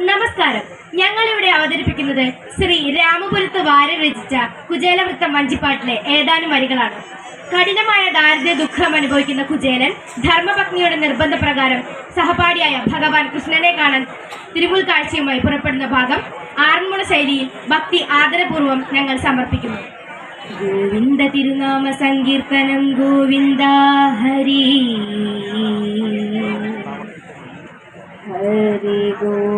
നമസ്കാരം. ഞങ്ങളിവിടെ അവതരിപ്പിക്കുന്നത് ശ്രീ രാമപുരത്ത് വാരൻ രചിച്ച കുചേലവൃത്തം വഞ്ചിപ്പാട്ടിലെ ഏതാനും വരികളാണ്. കഠിനമായ ദാരിദ്ര്യ ദുഃഖം അനുഭവിക്കുന്ന കുചേലൻ ധർമ്മപത്നിയുടെ നിർബന്ധപ്രകാരം സഹപാഠിയായ ഭഗവാൻ കൃഷ്ണനെ കാണാൻ തിരുമുൽക്കാഴ്ചയുമായി പുറപ്പെടുന്ന ഭാഗം ആറന്മുള ശൈലിയിൽ ഭക്തി ആദരപൂർവം ഞങ്ങൾ സമർപ്പിക്കുന്നു. ഗോവിന്ദ തിരുനാമ സങ്കീർത്തനം ഗോവിന്ദ ഹരി. ഹരി ഗോ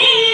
Yeah.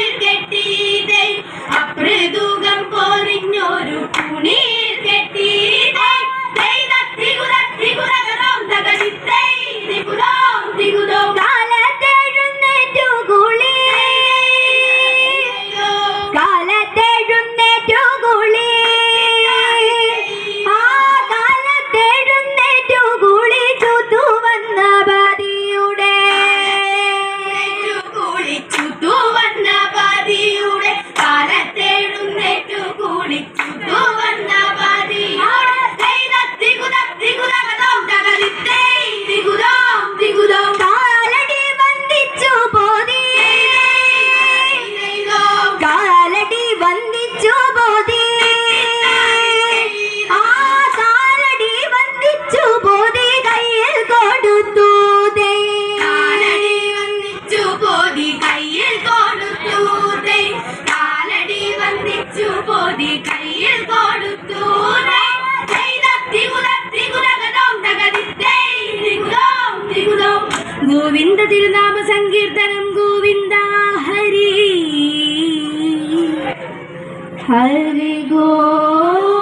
ഹരി ഗോവിന്ദ